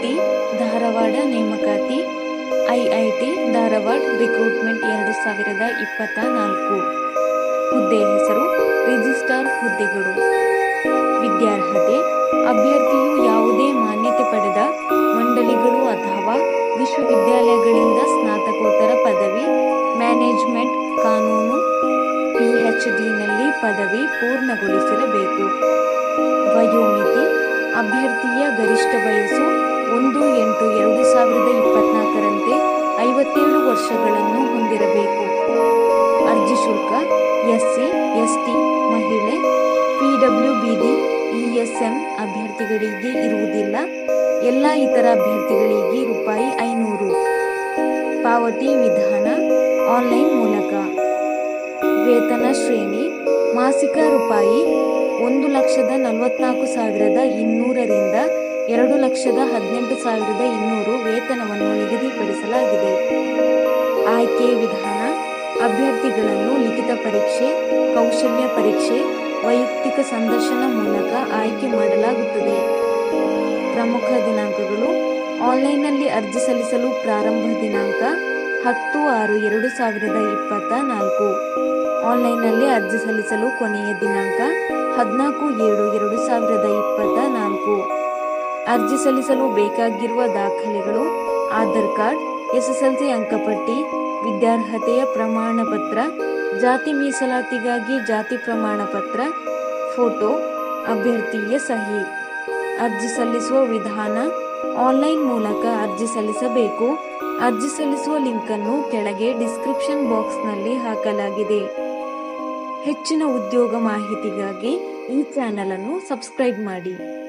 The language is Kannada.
ಟಿ ಧಾರವಾಡ ನೇಮಕಾತಿ, ಐಐಟಿ ಧಾರವಾಡ ರಿಕ್ರೂಟ್ಮೆಂಟ್ ಎರಡು ಸಾವಿರದ ಇಪ್ಪತ್ತ ನಾಲ್ಕು ಹುದ್ದೆ ಹೆಸರು ರಿಜಿಸ್ಟ್ರಾರ್ ಹುದ್ದೆಗಳು. ವಿದ್ಯಾರ್ಹತೆ, ಅಭ್ಯರ್ಥಿಯು ಯಾವುದೇ ಮಾನ್ಯತೆ ಪಡೆದ ಮಂಡಳಿಗಳು ಅಥವಾ ವಿಶ್ವವಿದ್ಯಾಲಯಗಳಿಂದ ಸ್ನಾತಕೋತ್ತರ ಪದವಿ, ಮ್ಯಾನೇಜ್ಮೆಂಟ್ ಕಾನೂನು, ಪಿಎಚ್ಡಿನಲ್ಲಿ ಪದವಿ ಪೂರ್ಣಗೊಳಿಸಿರಬೇಕು. ವಯೋಮಿತಿ, ಅಭ್ಯರ್ಥಿಯ ಗರಿಷ್ಠ ವಯಸ್ಸು ಒಂದು ಎಂಟು ಎರಡು ಸಾವಿರದ ಇಪ್ಪತ್ನಾಲ್ಕರಂತೆ ಐವತ್ತೇಳು ವರ್ಷಗಳನ್ನು ಹೊಂದಿರಬೇಕು. ಅರ್ಜಿ ಶುಲ್ಕ, ಎಸ್ಸಿ, ಎಸ್ಟಿ, ಮಹಿಳೆ ಪಿಡಬ್ಲ್ಯೂಬಿಡಿ ಇಎಸ್ಎಂ ಅಭ್ಯರ್ಥಿಗಳಿಗೆ ಇರುವುದಿಲ್ಲ. ಎಲ್ಲ ಇತರ ಅಭ್ಯರ್ಥಿಗಳಿಗೆ ರೂಪಾಯಿ ಐನೂರು. ಪಾವತಿ ವಿಧಾನ ಆನ್ಲೈನ್ ಮೂಲಕ. ವೇತನ ಶ್ರೇಣಿ, ಮಾಸಿಕ ರೂಪಾಯಿ ಒಂದು ಲಕ್ಷದ ನಲವತ್ನಾಲ್ಕು ಸಾವಿರದ ಇನ್ನೂರರಿಂದ ಎರಡು ಲಕ್ಷದ ಹದಿನೆಂಟು ಸಾವಿರದ ಇನ್ನೂರು ವೇತನವನ್ನು ನಿಗದಿಪಡಿಸಲಾಗಿದೆ. ಆಯ್ಕೆ ವಿಧಾನ, ಅಭ್ಯರ್ಥಿಗಳನ್ನು ಲಿಖಿತ ಪರೀಕ್ಷೆ, ಕೌಶಲ್ಯ ಪರೀಕ್ಷೆ, ವೈಯಕ್ತಿಕ ಸಂದರ್ಶನ ಮೂಲಕ ಆಯ್ಕೆ ಮಾಡಲಾಗುತ್ತದೆ. ಪ್ರಮುಖ ದಿನಾಂಕಗಳು, ಆನ್ಲೈನ್ನಲ್ಲಿ ಅರ್ಜಿ ಸಲ್ಲಿಸಲು ಪ್ರಾರಂಭ ದಿನಾಂಕ ಹತ್ತು ಆರು ಎರಡು ಸಾವಿರದ ಇಪ್ಪತ್ತ ನಾಲ್ಕು ಆನ್ಲೈನ್ನಲ್ಲಿ ಅರ್ಜಿ ಸಲ್ಲಿಸಲು ಕೊನೆಯ ದಿನಾಂಕ ಹದಿನಾಲ್ಕು ಏಳು ಎರಡು ಸಾವಿರದ ಇಪ್ಪತ್ತ ನಾಲ್ಕು ಅರ್ಜಿ ಸಲ್ಲಿಸಲು ಬೇಕಾಗಿರುವ ದಾಖಲೆಗಳು, ಆಧಾರ್ ಕಾರ್ಡ್, ಎಸ್ಎಸ್ಎಲ್ಸಿ ಅಂಕಪಟ್ಟಿ, ವಿದ್ಯಾರ್ಹತೆಯ ಪ್ರಮಾಣ ಪತ್ರ ಜಾತಿ ಮೀಸಲಾತಿಗಾಗಿ ಜಾತಿ ಪ್ರಮಾಣ ಪತ್ರ ಫೋಟೋ, ಅಭ್ಯರ್ಥಿಯ ಸಹಿ. ಅರ್ಜಿ ಸಲ್ಲಿಸುವ ವಿಧಾನ, ಆನ್ಲೈನ್ ಮೂಲಕ ಅರ್ಜಿ ಸಲ್ಲಿಸಬೇಕು. ಅರ್ಜಿ ಸಲ್ಲಿಸುವ ಲಿಂಕನ್ನು ಕೆಳಗೆ ಡಿಸ್ಕ್ರಿಪ್ಷನ್ ಬಾಕ್ಸ್ನಲ್ಲಿ ಹಾಕಲಾಗಿದೆ. ಹೆಚ್ಚಿನ ಉದ್ಯೋಗ ಮಾಹಿತಿಗಾಗಿ ಈ ಚಾನಲನ್ನು ಸಬ್ಸ್ಕ್ರೈಬ್ ಮಾಡಿ.